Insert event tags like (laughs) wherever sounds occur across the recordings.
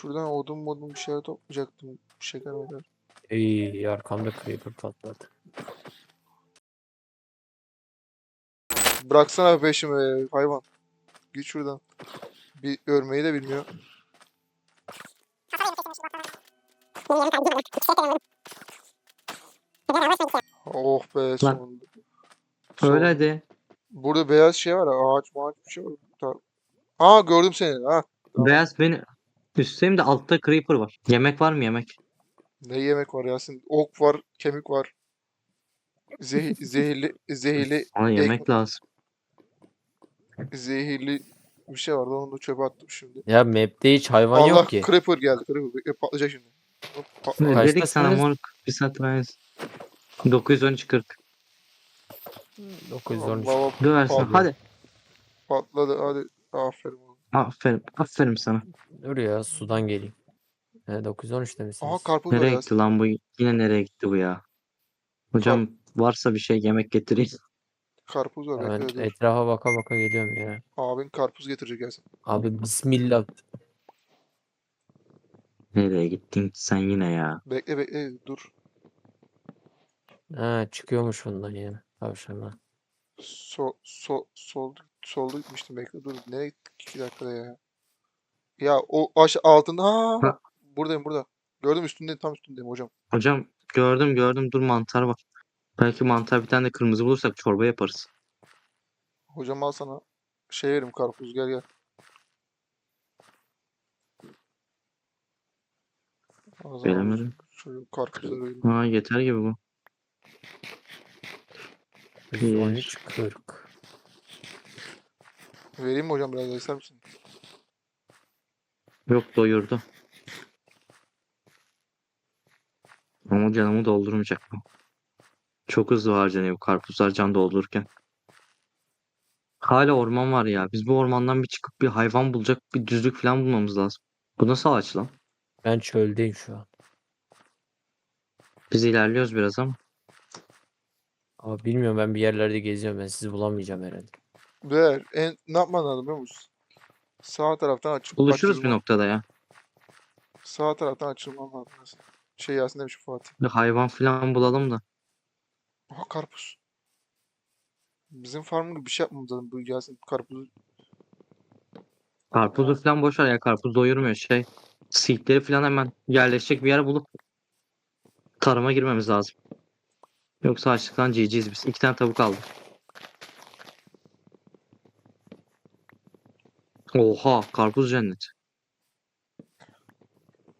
Şuradan odun modun bir şeyler toplayacaktım. Bir şeyler var. Ey arkamda creeper patladı. Bıraksana peşimi hayvan. Git şuradan. Bir örmeyi de bilmiyor. Oh be sonunda. Son- Öyle hadi. Burada beyaz şey var. ya, Ağaç mağaç bir şey var. Aa gördüm seni. Ha. Tamam. Beyaz beni üstteyim de altta creeper var. Yemek var mı yemek? Ne yemek var Yasin? Ok var, kemik var. Zeh (laughs) zehirli, zehirli, Ek- yemek lazım. zehirli bir şey vardı. Onu da çöpe attım şimdi. Ya map'te hiç hayvan Allah yok ki. Creeper geldi. Creeper bekle, patlayacak şimdi. Hop, patla- Ne dedik sana Kaçtasınız? moruk bir saat veririz. 913 40. 913. Baba Döversin. Pardon. Hadi. patladı. Hadi. Aferin. Aferin. Aferin sana. Dur ya sudan geleyim. He 913 Aha demişsiniz. karpuz var Nereye gitti lan bu? Yine nereye gitti bu ya? Hocam varsa bir şey yemek getireyim. Karpuz var. Hemen Bekle dur. etrafa baka baka geliyorum ya. Abin karpuz getirecek Yasin. Abi bismillah. Nereye gittin ki sen yine ya? Bekle bekle dur. Ha çıkıyormuş bundan ya. Tavşanlar. So, so, sol, solda gitmiştim bekle dur. Nereye gittik? İki dakikada ya. Ya o aş altında. Ha, Ha. buradayım burada. Gördüm üstünde tam üstündeyim hocam. Hocam gördüm gördüm dur mantar var. Belki mantar bir tane de kırmızı bulursak çorba yaparız. Hocam al sana şey verim karpuz gel gel. Zaman Veremedim. Şu karpuzları vereyim. Ha yeter gibi bu. 113 40. Vereyim mi hocam biraz daha ister misin? Yok doyurdu. Ama canımı doldurmayacak bu. Çok hızlı harcanıyor bu karpuzlar can doldururken. Hala orman var ya. Biz bu ormandan bir çıkıp bir hayvan bulacak bir düzlük falan bulmamız lazım. Bu nasıl ağaç lan? Ben çöldeyim şu an. Biz ilerliyoruz biraz ama. Ama bilmiyorum ben bir yerlerde geziyorum. Ben sizi bulamayacağım herhalde. Ver. En, ne yapman lazım biliyor musun? Sağ taraftan açıp Buluşuruz bir açılman- noktada ya. Sağ taraftan açılman lazım. Şey Yasin demiş Fatih. Bir hayvan falan bulalım da. Aha karpuz. Bizim farmın bir şey yapmamız lazım. Bu Yasin karpuzu. Karpuzu falan boş ver ya. Karpuz doyurmuyor şey. Seedleri falan hemen yerleşecek bir yer bulup tarıma girmemiz lazım. Yoksa açlıktan GG'yiz biz. İki tane tavuk aldım. Oha karpuz cennet.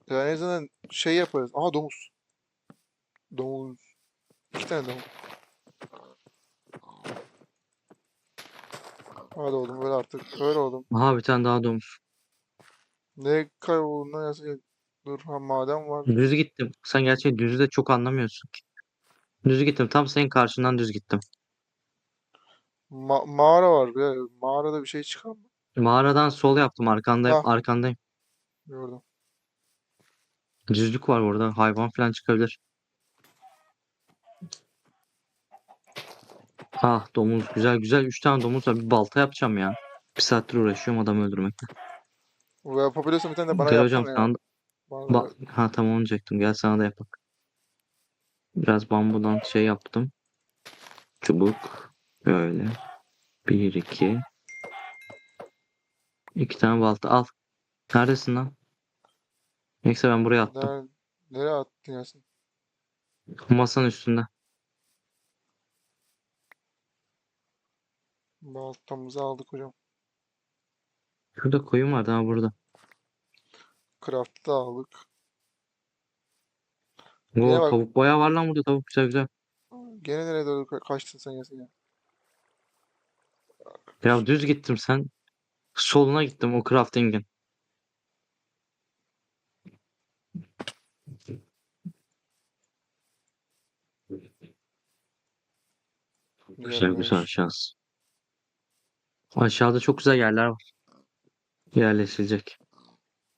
Yani en azından şey yaparız. Aha domuz. Domuz. İki tane domuz. Hadi oğlum öyle artık. Öyle oğlum. Aha bir tane daha domuz. Ne kaybolduğundan yazıyor. Dur ha maden var. Düz gittim. Sen gerçi düzü de çok anlamıyorsun ki. Düz gittim. Tam senin karşından düz gittim. Ma- mağara var. Ya. Mağarada bir şey çıkar mı? Mağaradan sol yaptım. Arkandayım. Ah. Arkandayım. Gördüm. Düzlük var orada. Hayvan falan çıkabilir. Ah domuz. Güzel güzel. Üç tane domuz var. Bir balta yapacağım ya. Bir saattir uğraşıyorum adamı öldürmekle. Ve yapabiliyorsan bir tane de bana Gel hocam yapsana sana ya. da- Bana da Ba- ha tamam onu diyecektim. Gel sana da yapak. Biraz bambudan şey yaptım. Çubuk. Böyle. Bir iki. İki tane balta al. Neredesin lan? Neyse ben buraya attım. Nerede, nereye attın Yasin? Masanın üstünde. Baltamızı aldık hocam. Şurada koyun vardı ha burada. Craft'ı da aldık. Oo, bak. tavuk bayağı var lan burada tavuk güzel güzel. Gene nereye doğru ka- kaçtın sen Yasin ya? Ya düz gittim sen. Soluna gittim o crafting'in. Güzel güzel aşağısı. Aşağıda çok güzel yerler var. Yerleşilecek.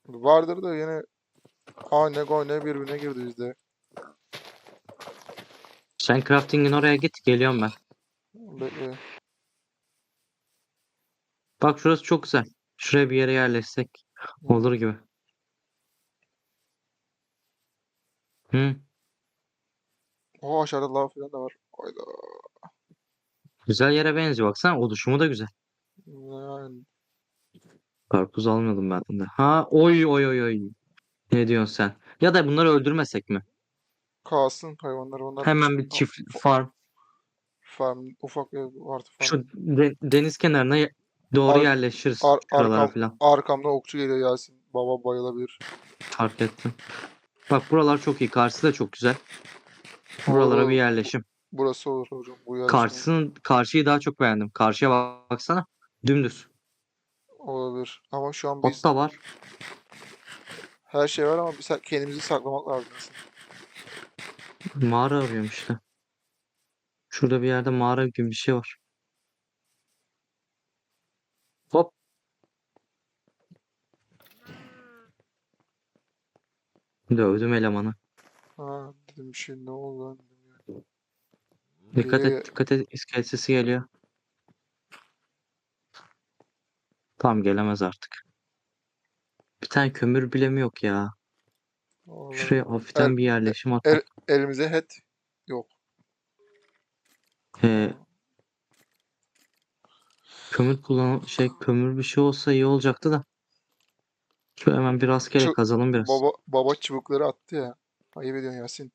Vardır da yine anne goyne birbirine girdi bizde. Sen crafting'in oraya git geliyorum ben. Bekle. Bak şurası çok güzel. Şuraya bir yere yerleşsek olur gibi. Hı. O aşağıda lav falan da var. Hayda. Güzel yere benziyor. Baksana oluşumu da güzel. Yani Karpuz almadım ben de. Ha oy oy oy oy. Ne diyorsun sen? Ya da bunları öldürmesek mi? kalsın hayvanlar onlar. Hemen bir çift farm. Farm ufak ev artı farm. Şu de- deniz kenarına ye- doğru Ar- yerleşiriz. ar- Şuralara arkam- falan. Arkamda okçu geliyor Yasin. Baba bayılabilir. Fark ettim. Bak buralar çok iyi. Karşısı da çok güzel. Buralara bir yerleşim. Burası olur hocam. Bu yer Karşısının karşıyı daha çok beğendim. Karşıya bak- baksana. Dümdüz. olabilir. Ama şu an biz Ot da var. her şey var ama biz kendimizi saklamak lazım. Mağara arıyorum işte. Şurada bir yerde mağara gibi bir şey var. Hop. Dövdüm elemanı. Ha dedim bir şey ne oldu lan dedim ya. Dikkat Geliyor et, dikkat et. İskelet sesi geliyor. Tamam gelemez artık. Bir tane kömür bile mi yok ya? Vallahi Şuraya hafiften El- bir yerleşim el- atalım. elimize het yok. Ee, kömür kullan şey kömür bir şey olsa iyi olacaktı da. Şu hemen bir rastgele Şu kazalım biraz. Baba baba çubukları attı ya. Ayıp ediyorsun Yasin.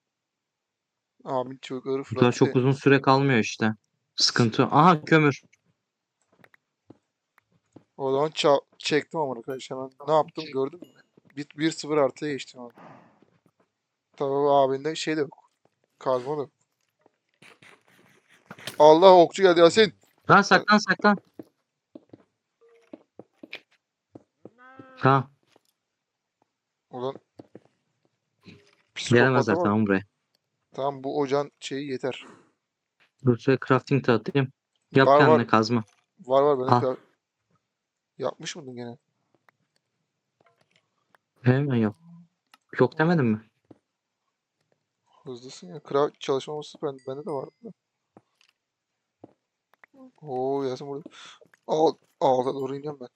Abim çubukları Bunlar fırlattı. çok uzun süre kalmıyor işte. Sıkıntı. Aha kömür. O zaman ça- çektim ama arkadaş hemen. Ne yaptım gördün mü? 1-0 artıya geçtim abi. Tabii abinde şey de yok. Kazma da yok. Allah okçu geldi Yasin. Lan saklan saklan. Ha, Ulan. gelemezler bak. tamam buraya. Tamam bu ocağın şeyi yeter. Dur şöyle crafting de atayım. Yap Var, kendine var. kazma. Var var benim Ah. Yapmış mıydın gene? Hemen yap. Yok demedim mi? Hızlısın ya. Kra çalışmaması ben, bende de vardı. Oo Yasin burada. Al, alta doğru iniyorum ben.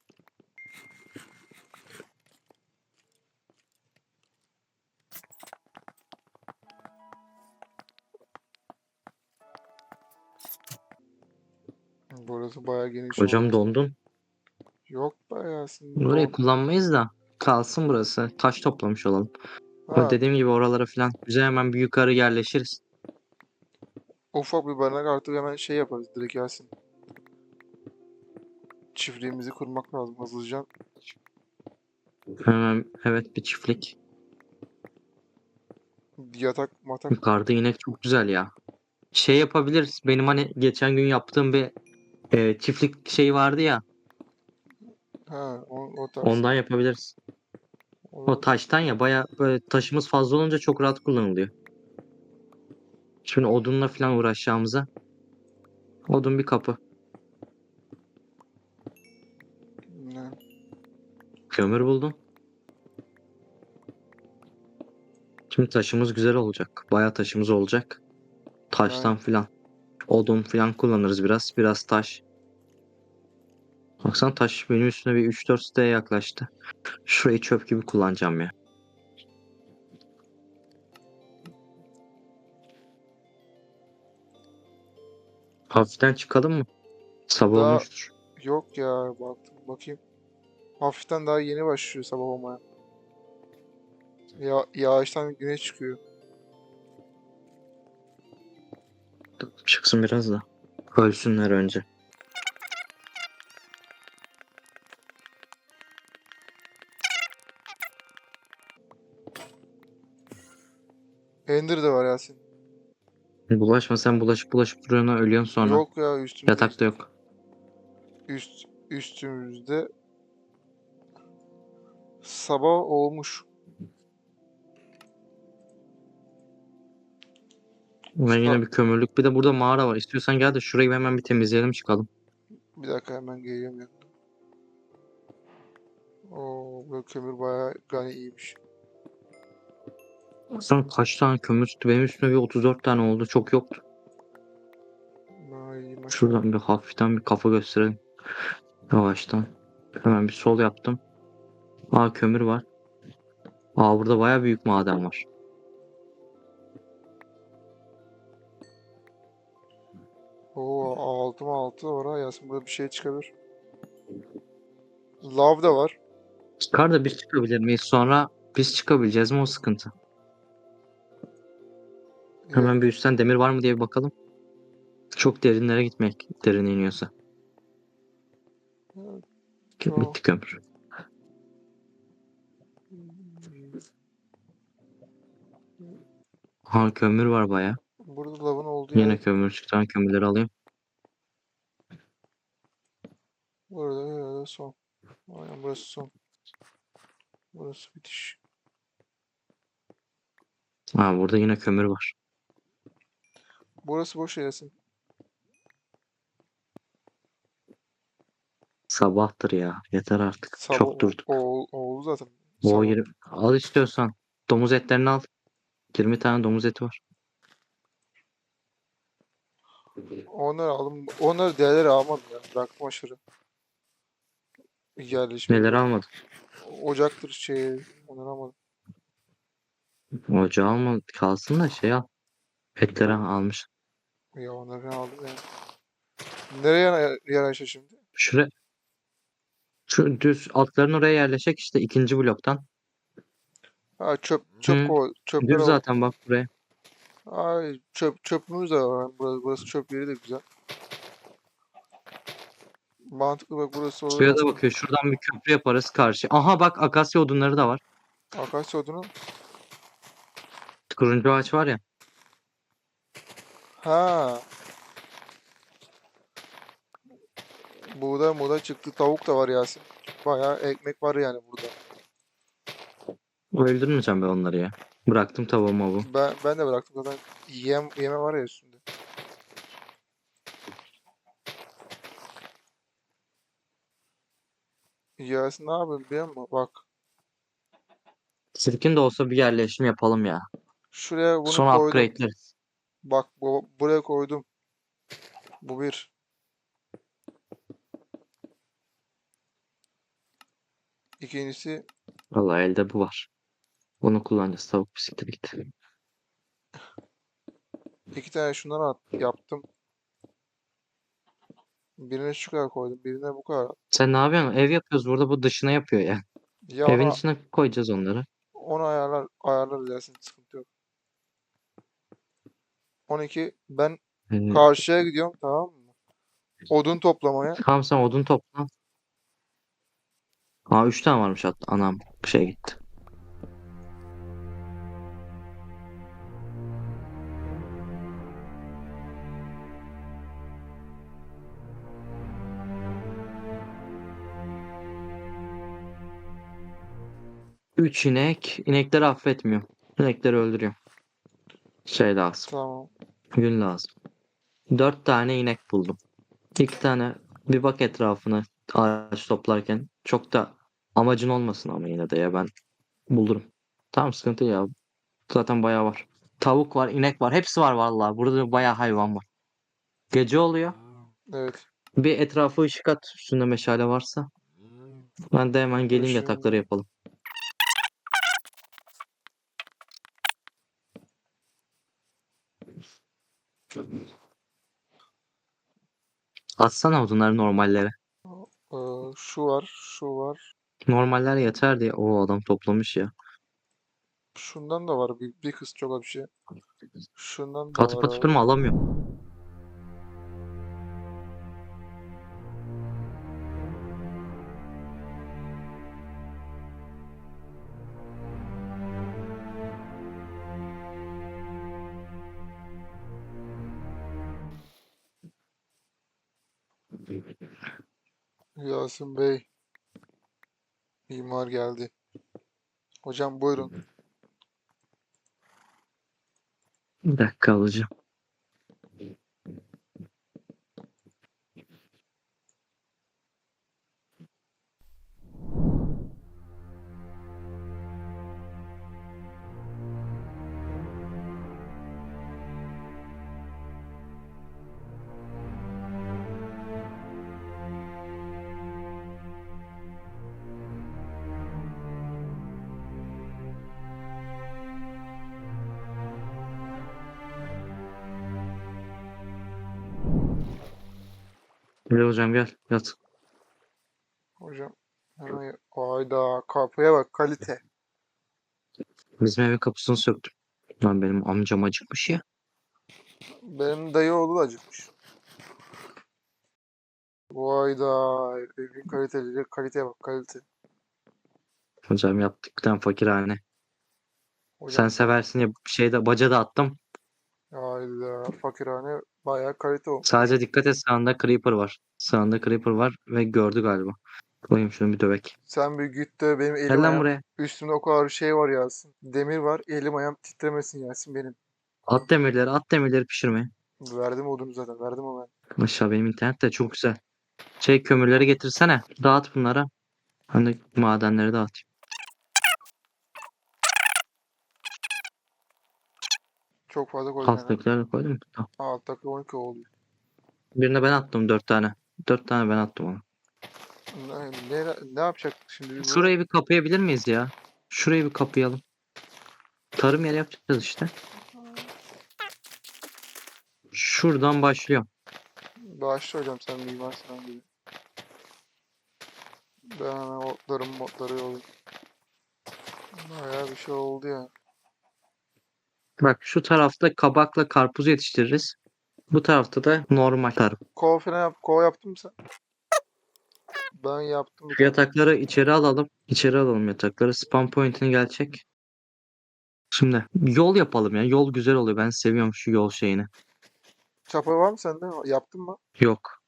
Burası bayağı geniş Hocam oldu. dondun. Yok Yasin. Burayı don- kullanmayız da. Kalsın burası. Taş toplamış olalım. Ha, Dediğim gibi oralara falan güzel hemen bir yukarı yerleşiriz. ufak bir barınak artık hemen şey yaparız direkt Yasin. Çiftliğimizi kurmak lazım hızlıca. Hemen evet bir çiftlik. Yatak matak. Yukarıda inek çok güzel ya. Şey yapabiliriz. Benim hani geçen gün yaptığım bir e, çiftlik şey vardı ya. Ha, o, o tarz. Ondan yapabiliriz. O taştan ya baya böyle taşımız fazla olunca çok rahat kullanılıyor. Şimdi odunla falan uğraşacağımıza. Odun bir kapı. Ne? Kömür buldum. Şimdi taşımız güzel olacak. Baya taşımız olacak. Taştan filan. Odun filan kullanırız biraz. Biraz taş. Baksana taş benim üstüne bir 3-4 siteye yaklaştı. Şurayı çöp gibi kullanacağım ya. Hafiften çıkalım mı? Sabah Daha- olmuştur. Yok ya baktım bakayım. Hafiften daha yeni başlıyor sabah olmaya. Ya yağıştan güneş çıkıyor. Çıksın biraz da. Ölsünler önce. Ender de var Yasin. Bulaşma sen bulaşıp bulaşıp duruyorsun ölüyorsun sonra. Yok ya üstümüzde. Yatakta yok. Üst, üstümüzde sabah olmuş. Ben yine bir kömürlük. Bir de burada mağara var. İstiyorsan gel de şurayı hemen bir temizleyelim çıkalım. Bir dakika hemen geliyorum yanına. Oo bu kömür bayağı gani iyiymiş. Sen kaç tane kömür çıktı? Benim üstüme bir 34 tane oldu. Çok yoktu. Maşallah. Şuradan bir hafiften bir kafa gösterelim. Yavaştan. Hemen bir sol yaptım. Aa kömür var. Aa burada baya büyük maden var. Oo altı mı altı ha Yasin burada bir şey çıkabilir. Lav da var. Çıkar da biz çıkabilir miyiz? Sonra biz çıkabileceğiz mi o sıkıntı. Hemen bir üstten demir var mı diye bir bakalım. Çok derinlere gitmek derine iniyorsa. Evet. Bitti kömür. Ha kömür var baya. Burada lavın olduğu Yine yer. kömür çıktı. Ben kömürleri alayım. Burada herhalde son. Aynen burası son. Burası bitiş. Ha burada yine kömür var. Burası boş Yasin. Sabahtır ya. Yeter artık. Sabah Çok durduk. O, o, oldu zaten. O Sabah. yeri al istiyorsan. Domuz etlerini al. 20 tane domuz eti var. Onları aldım. Onları değerleri almadım ya. Bıraktım aşırı. Yerleşme. Neleri almadın? Ocaktır şey. Onları almadım. Ocağı alma kalsın da şey al. Etleri almış. Ya onları ben aldım ya. Nereye yer, yer Ayşe şimdi? Şuraya şu düz altların oraya yerleşecek işte ikinci bloktan. Ha çöp çöp Hı, kova çöpler Düz zaten bak buraya. Ay çöp çöpümüz de var. Burası, burası çöp yeri de güzel. Mantıklı bak burası olur. Suya da bakıyor. Şuradan bir köprü yaparız karşı. Aha bak akasya odunları da var. Akasya odunu. Turuncu ağaç var ya. Ha. Buğday muğday çıktı. Tavuk da var Yasin. Bayağı ekmek var yani burada. Öldürmeyeceğim ben onları ya. Bıraktım tavuğumu bu. Ben ben de bıraktım zaten. Yem yeme var ya üstünde. Yasin ne yapıyorsun biliyor musun? Bak Sirkin de olsa bir yerleşim yapalım ya. şuraya bunu Sonra koydum. upgrade'leriz. Bak bu, buraya koydum. Bu bir. İkincisi Vallahi elde bu var. Bunu kullanacağız. Tavuk bisiklet gitti. iki tane şundan at, yaptım. Birine şu kadar koydum. Birine bu kadar. Sen ne yapıyorsun? Ev yapıyoruz burada bu dışına yapıyor ya. Ya Evin ona, içine koyacağız onları. onu ayarlar ayarlarız Yasin sıkıntı yok. 12 ben Ee, karşıya gidiyorum tamam mı? Odun toplamaya. tamam sen odun topla. Aa 3 tane varmış hatta. Anam şey gitti. Üç inek. İnekleri affetmiyorum. İnekleri öldürüyorum. Şey lazım. Tamam. Gün lazım. Dört tane inek buldum. İki tane bir bak etrafına ağaç toplarken. Çok da amacın olmasın ama yine de ya ben bulurum. Tamam sıkıntı ya. Zaten bayağı var. Tavuk var, inek var. Hepsi var vallahi. Burada bayağı hayvan var. Gece oluyor. Evet. Bir etrafı ışık at üstünde meşale varsa. Ben de hemen geleyim yatakları yapalım. Atsana odunları normallere. Ee, şu var, şu var. Normaller yeter diye. O adam toplamış ya. Şundan da var bir, bir kız çok az bir şey. Şundan da Patı var patı abi. durma alamıyorum. Yasin Bey. Mimar geldi. Hocam buyurun. Bir dakika alacağım. Gel hocam gel yat. Hocam hemen Hayda kapıya bak kalite. Bizim evin kapısını söktüm. Lan benim amcam acıkmış ya. Benim dayı oğlu da acıkmış. Vayda evin kaliteli kaliteye bak kalite. Hocam yaptık bir tane fakirhane. Hocam Sen seversin ya şeyde baca da attım. Hayda fakirhane bayağı kalite olmuş. Sadece dikkat et sağında creeper var. Sağında creeper var ve gördü galiba. Koyayım şunu bir dövek. Sen bir git de benim elim Gel lan ayağım buraya. üstümde o kadar şey var Yasin. Demir var elim ayağım titremesin Yasin benim. At demirleri at demirleri pişirmeye. Verdim odunu zaten verdim ben. Aşağı benim internet de çok güzel. Şey kömürleri getirsene. Dağıt bunları. Ben de madenleri dağıtayım. Çok fazla koydum yani. Alttakileri koydum. mu? Tamam. Alttaki 12 oldu. Birine ben attım dört tane. Dört tane ben attım onu. Ne, ne, ne yapacak şimdi? biz Şurayı bir kapayabilir miyiz ya? Şurayı bir kapayalım. Tarım yeri yapacağız işte. Şuradan başlıyorum. Başla hocam sen mimar sen gibi. Ben hemen otlarım motları yollayayım. Bayağı bir şey oldu ya. Bak şu tarafta kabakla karpuz yetiştiririz. Bu tarafta da normal tarım. Kova falan yap, kova yaptın mı sen? Ben yaptım. Şu yatakları içeri alalım. İçeri alalım yatakları. Spawn point'ini gelecek. Şimdi yol yapalım ya. Yol güzel oluyor. Ben seviyorum şu yol şeyini. Çapa var mı sende? Yaptın mı? Yok.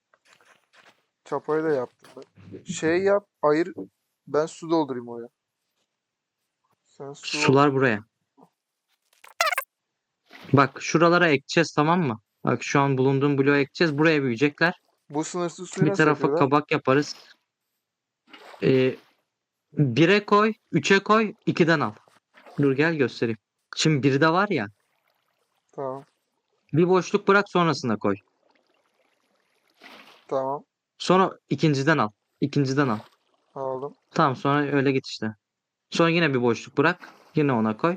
Çapayı da yaptım ben. Şey yap, ayır. Ben su doldurayım oraya. Sen su Sular buraya. Bak şuralara ekeceğiz tamam mı? Bak şu an bulunduğum bloğa ekeceğiz. Buraya büyüyecekler. Bu sınırsız suyu Bir nasıl tarafa yapıyorlar? kabak yaparız. Ee, bire koy, üçe koy, ikiden al. Dur gel göstereyim. Şimdi birde var ya. Tamam. Bir boşluk bırak sonrasında koy. Tamam. Sonra ikinciden al. İkinciden al. Aldım. Tamam sonra öyle git işte. Sonra yine bir boşluk bırak. Yine ona koy.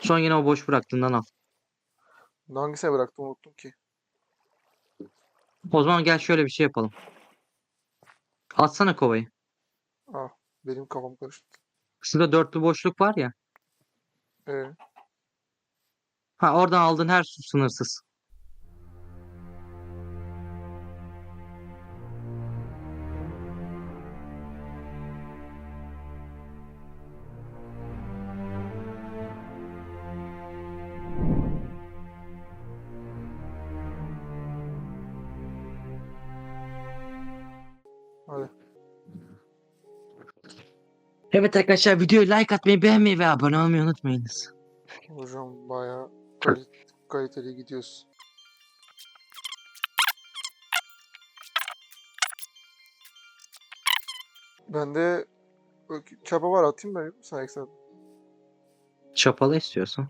Sonra yine o boş bıraktığından al. Hangisine bıraktım unuttum ki. O zaman gel şöyle bir şey yapalım. Atsana kovayı. Ah, benim kafam karıştı. Şurada dörtlü boşluk var ya. Ee, Ha oradan aldığın her su sınırsız. Evet arkadaşlar videoyu like atmayı, beğenmeyi ve abone olmayı unutmayınız. Hocam bayağı kali- kaliteli gidiyoruz. Bende çapa var atayım ben sana eksen. Çapalı istiyorsan.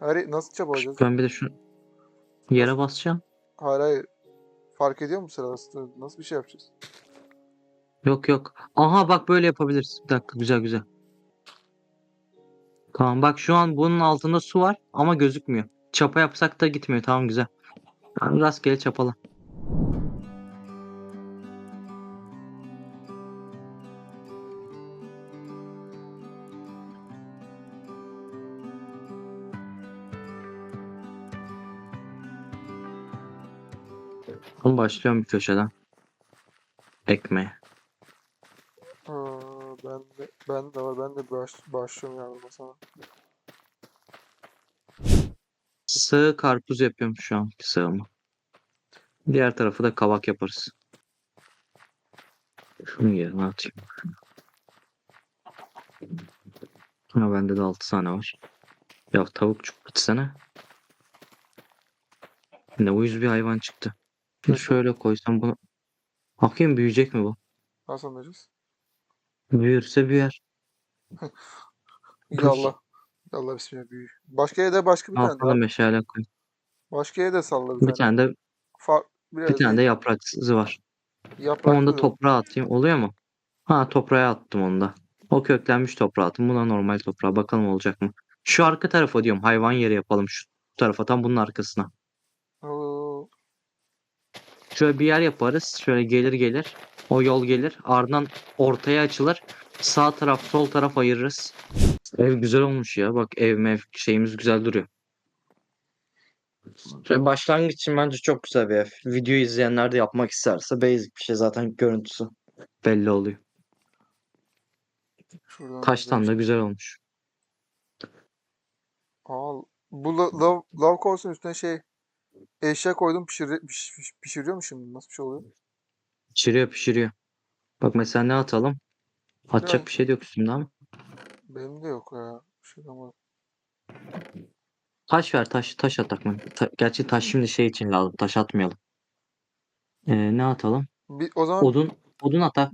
Hayır nasıl çapa alacağız? Ben bir de şu yere basacağım. Hayır hayır. Fark ediyor mu sırası? Nasıl bir şey yapacağız? Yok yok. Aha bak böyle yapabiliriz. Bir dakika güzel güzel. Tamam bak şu an bunun altında su var ama gözükmüyor. Çapa yapsak da gitmiyor. Tamam güzel. Yani rastgele çapala. Başlıyorum bir köşeden. Ekmeğe. Ben de, var. Ben de baş, başlıyorum yardıma sana. Sığ karpuz yapıyorum şu an sığımı. Diğer tarafı da kavak yaparız. Şunu yerine atayım. Ha bende de 6 tane var. Ya tavukçuk bitsene. Ne uyuz bir hayvan çıktı. Şimdi şöyle koysam bunu. Bakayım büyüyecek mi bu? Nasıl anlayacağız? Büyürse büyür. Yallah. Yallah bismillah büyü. Başka yere de başka bir tane Altına daha. meşale koy. Başka yere de salla bir, Bir tane. tane de Far, bir, tane de yapraksızı var. yapraklı Onu da da- toprağa atayım. Oluyor mu? Ha toprağa attım onu da. O köklenmiş toprağa attım. Buna normal toprağa. Bakalım olacak mı? Şu arka tarafa diyorum. Hayvan yeri yapalım şu tarafa. Tam bunun arkasına. Oo, Şöyle bir yer yaparız. Şöyle gelir gelir. O yol gelir. Ardından ortaya açılır. Sağ taraf sol taraf ayırırız. Ev güzel olmuş ya. Bak ev mev şeyimiz güzel duruyor. Başlangıç için bence çok güzel bir ev. Videoyu izleyenler de yapmak isterse basic bir şey zaten görüntüsü belli oluyor. Şuradan Taştan da güzel olmuş. Al. Bu la- lav, lav kovasının üstüne şey eşya koydum pişir, piş, piş- pişiriyor mu şimdi? Nasıl bir şey oluyor? Pişiriyor pişiriyor. Bak mesela ne atalım? Atacak bir şey de yok üstünde ama. Benim de yok ya. Bir şey ama. Taş ver taş taş atak mı? Ta- gerçi taş şimdi şey için lazım. Taş atmayalım. Ee, ne atalım? Bir, o zaman Odun odun atak.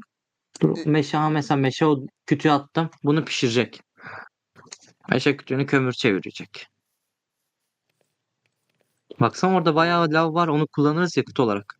Dur, E- meşe ha mesela meşe od- kütüğü attım. Bunu pişirecek. Meşe kütüğünü kömür çevirecek. Baksana orada bayağı lav var. Onu kullanırız yakıt olarak.